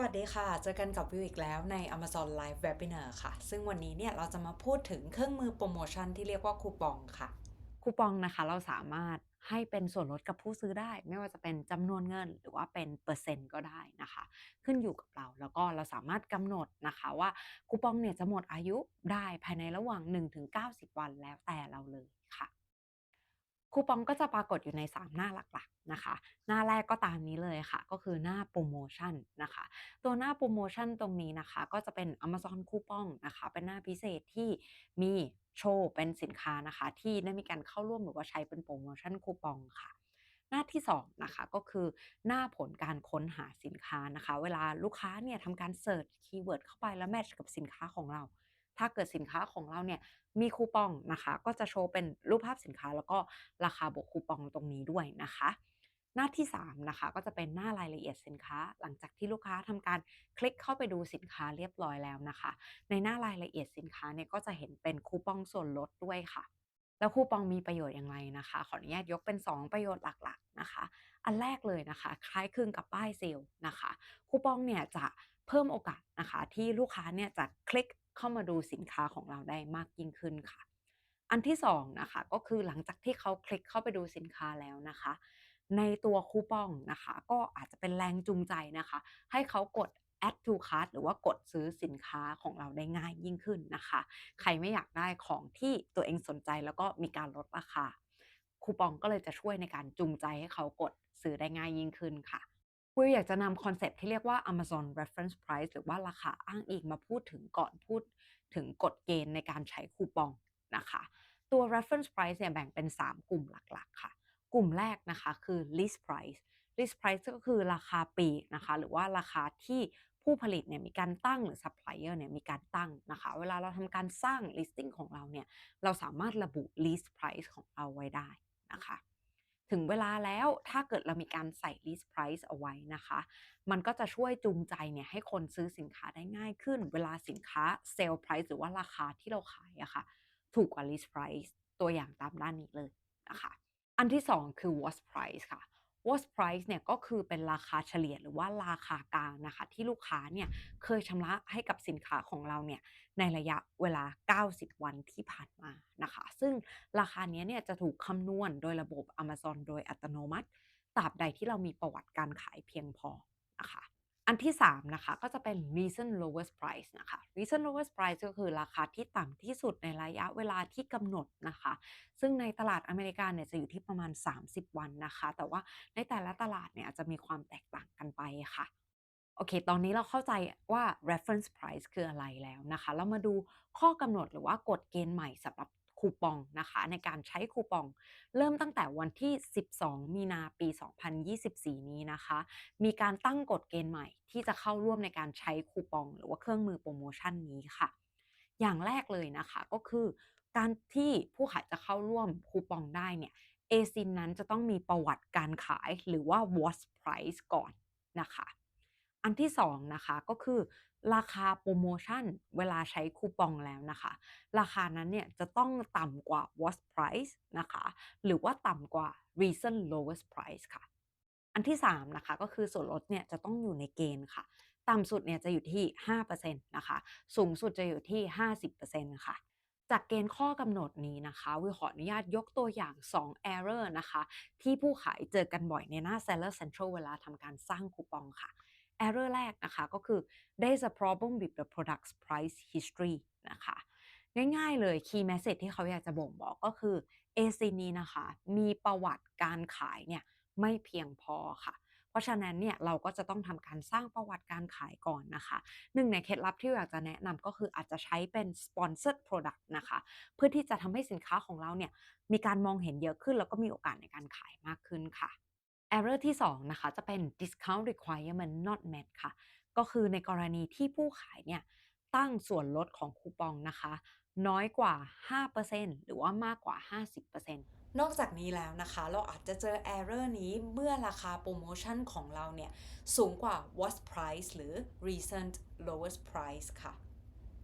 สวัสดีค่ะ เจอกันกับวิวอีกแล้วใน Amazon Live Webinar ค่ะ ซึ่งวันนี้เนี่ยเราจะมาพูดถึงเครื่องมือโปรโมชั่นที่เรียกว่าคูปองค่ะ คูปองนะคะเราสามารถให้เป็นส่วนลดกับผู้ซื้อได้ ไม่ว่าจะเป็นจำนวนเงินหรือว่าเป็นเปอร์เซ็นต์ก็ได้นะคะ ขึ้นอยู่กับเราแล้วก็เราสามารถกำหนดนะคะว่าคูปองเนี่ยจะหมดอายุได้ภายในระหว่าง 1-90 วันแล้วแต่เราเลยค่ะ คูปองก็จะปรากฏอยู่ใน 3 หน้าหลักๆนะคะ หน้าแรกก็ตามนี้เลยค่ะ ก็คือหน้าโปรโมชั่นนะคะ ตัวหน้าโปรโมชั่นตรงนี้นะคะ ก็จะเป็น Amazon คูปองนะคะ เป็นหน้าพิเศษที่มีโชว์เป็นสินค้านะคะ ที่ได้มีการเข้าร่วมหรือว่าใช้เป็นโปรโมชั่นคูปองค่ะหน้าที่2นะคะก็คือหน้าผลการค้นหาสินค้านะคะ เวลาลูกค้าเนี่ยทำการเสิร์ชคีย์เวิร์ดเข้าไปแล้วแมทช์กับสินค้าของเรา ถ้าเกิดสินค้าของเราเนี่ยมีคูปองนะคะ ก็จะโชว์เป็นรูปภาพสินค้า แล้วก็ราคาบวกคูปองตรงนี้ด้วยนะคะ หน้าที่ 3 นะคะ ก็จะเป็นหน้ารายละเอียดสินค้า หลังจากที่ลูกค้าทำการคลิกเข้าไปดูสินค้าเรียบร้อยแล้วนะคะ ในหน้ารายละเอียดสินค้าเนี่ยก็จะเห็นเป็นคูปองส่วนลดด้วยค่ะแล้วคูปองมีประโยชน์อย่างไรนะคะ ขออนุญาตยกเป็น 2 ประโยชน์หลักๆนะคะ อันแรกเลยนะคะ คล้ายคลึงกับป้ายเซลล์นะคะ คูปองเนี่ยจะ เพิ่มโอกาสนะคะที่ลูกค้าเนี่ยจะคลิกเข้ามาดูสินค้าของเราได้มากยิ่งขึ้นค่ะ อันที่2นะคะก็คือหลังจากที่เขาคลิกเข้าไปดูสินค้าแล้วนะคะ ในตัวคูปองนะคะ ก็อาจจะเป็นแรงจูงใจนะคะ ให้เขากด add to cart หรือว่ากดซื้อสินค้าของเราได้ง่ายยิ่งขึ้นนะคะ ใครไม่อยากได้ของที่ตัวเองสนใจแล้วก็มีการลดราคาคูปองก็เลยจะช่วยในการจูงใจให้เขากดซื้อได้ง่ายยิ่งขึ้นค่ะ วิวอยากจะนำคอนเซปที่เรียกว่า Amazon Reference Price หรือว่าราคาอ้างอิงมาพูดถึงก่อนพูดถึงกฎเกณฑ์ในการใช้คูปองนะคะ ตัว reference price เนี่ยแบ่งเป็น 3 กลุ่มหลักๆ ค่ะ กลุ่มแรกนะคะคือ list price list price ก็คือราคาปีนะคะ หรือว่าราคาที่ผู้ผลิตเนี่ยมีการตั้งหรือ supplier เนี่ยมีการตั้งนะคะ เวลาเราทำการสร้าง listing ของเราเนี่ย เราสามารถระบุ list price ของเราไว้ได้นะคะ ถึงเวลาแล้วถ้าเกิดเรามีการใส่ list price เอาไว้นะคะ มันก็จะช่วยจูงใจเนี่ยให้คนซื้อสินค้าได้ง่ายขึ้น เวลาสินค้า sell price หรือว่าราคาที่เราขายอะค่ะ ถูกกว่า list price ตัวอย่างตามด้านนี้เลยนะคะ อันที่ 2 คือ worst price ค่ะ worst price เนี่ยก็คือเป็นราคาเฉลี่ยหรือว่าราคากลางนะคะ ที่ลูกค้าเนี่ยเคยชำระให้กับสินค้าของเราเนี่ยในระยะเวลา 90 วันที่ผ่านมานะคะ ซึ่งราคานี้เนี่ยจะถูกคำนวณโดยระบบ Amazon โดยอัตโนมัติตราบใดที่เรามีประวัติการขายเพียงพอนะคะ อันที่ 3 นะคะ ก็จะเป็น reason lowest price นะคะ reason lowest price ก็คือราคาที่ต่ำที่สุดในระยะเวลาที่กำหนดนะคะ ซึ่งในตลาดอเมริกาเนี่ยจะอยู่ที่ประมาณ 30 วันนะคะ แต่ว่าในแต่ละตลาดเนี่ยอาจจะมีความแตกต่างกันไปค่ะโอเค ตอนนี้เราเข้าใจว่า reference price คืออะไรแล้วนะคะ เรามาดูข้อกำหนดหรือว่ากฎเกณฑ์ใหม่สำหรับ คูปองนะคะในการใช้คูปอง เริ่มตั้งแต่วันที่ 12 มีนาปี 2024 นี้นะคะ มีการตั้งกฎเกณฑ์ใหม่ที่จะเข้าร่วมในการใช้คูปอง หรือว่าเครื่องมือโปรโมชั่นนี้ค่ะ อย่างแรกเลยนะคะก็คือ การที่ผู้ขายจะเข้าร่วมคูปองได้เนี่ย ASIN นั้นจะต้องมีประวัติการขายหรือว่า watch price ก่อนนะคะ อันที่2นะคะก็คือ ราคาโปรโมชั่นเวลาใช้คูปองแล้วนะคะ ราคานั้นเนี่ยจะต้องต่ำกว่า watch price นะคะ หรือว่าต่ำกว่า recent lowest price ค่ะ อันที่ 3 นะคะ ก็คือส่วนลดเนี่ยจะต้องอยู่ในเกณฑ์ค่ะ ต่ำสุดเนี่ยจะอยู่ที่ 5%นะคะ สูงสุดจะอยู่ที่ 50%ค่ะจากเกณฑ์ข้อกำหนดนี้นะคะวิวขออนุญาตยกตัวอย่าง 2 error นะคะ ที่ผู้ขายเจอกันบ่อยในหน้า Seller Central เวลาทำการสร้างคูปองค่ะ error แรกนะคะก็คือ there's a problem with the product's price history นะคะง่ายๆเลย key message ที่เขาอยากจะบ่งบอกก็คือ AC นี้นะคะมีประวัติการขายเนี่ยไม่เพียงพอค่ะ เพราะฉะนั้นเนี่ยเราก็จะต้องทำการสร้างประวัติการขายก่อนนะคะหนึ่งในเคล็ดลับที่อยากจะแนะนำก็คืออาจจะใช้เป็น sponsored product นะคะ เพื่อที่จะทำให้สินค้าของเราเนี่ยมีการมองเห็นเยอะขึ้น แล้วก็มีโอกาสในการขายมากขึ้นค่ะ error ที่ 2 นะคะ จะเป็น discount requirement not met ค่ะ ก็คือในกรณีที่ผู้ขายเนี่ย ตั้งส่วนลดของคูปองนะคะ น้อยกว่า 5%หรือว่ามากกว่า 50%นอกจากนี้แล้วนะคะ เราอาจจะเจอ error นี้เมื่อราคาโปรโมชั่นของเราเนี่ย สูงกว่า what price หรือ recent lowest price ค่ะ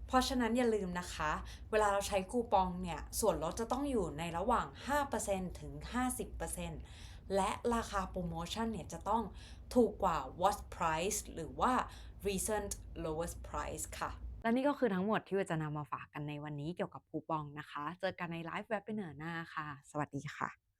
เพราะฉะนั้นอย่าลืมนะคะ เวลาเราใช้คูปองเนี่ย ส่วนลดจะต้องอยู่ในระหว่าง 5%ถึง 50% และราคาโปรโมชั่นเนี่ยจะต้องถูกกว่า watch price หรือว่า recent lowest price ค่ะ และนี่ก็คือทั้งหมดที่เราจะนำมาฝากกันในวันนี้เกี่ยวกับคูปองนะคะ เจอกันในไลฟ์เว็บเบเนอร์หน้าค่ะ สวัสดีค่ะ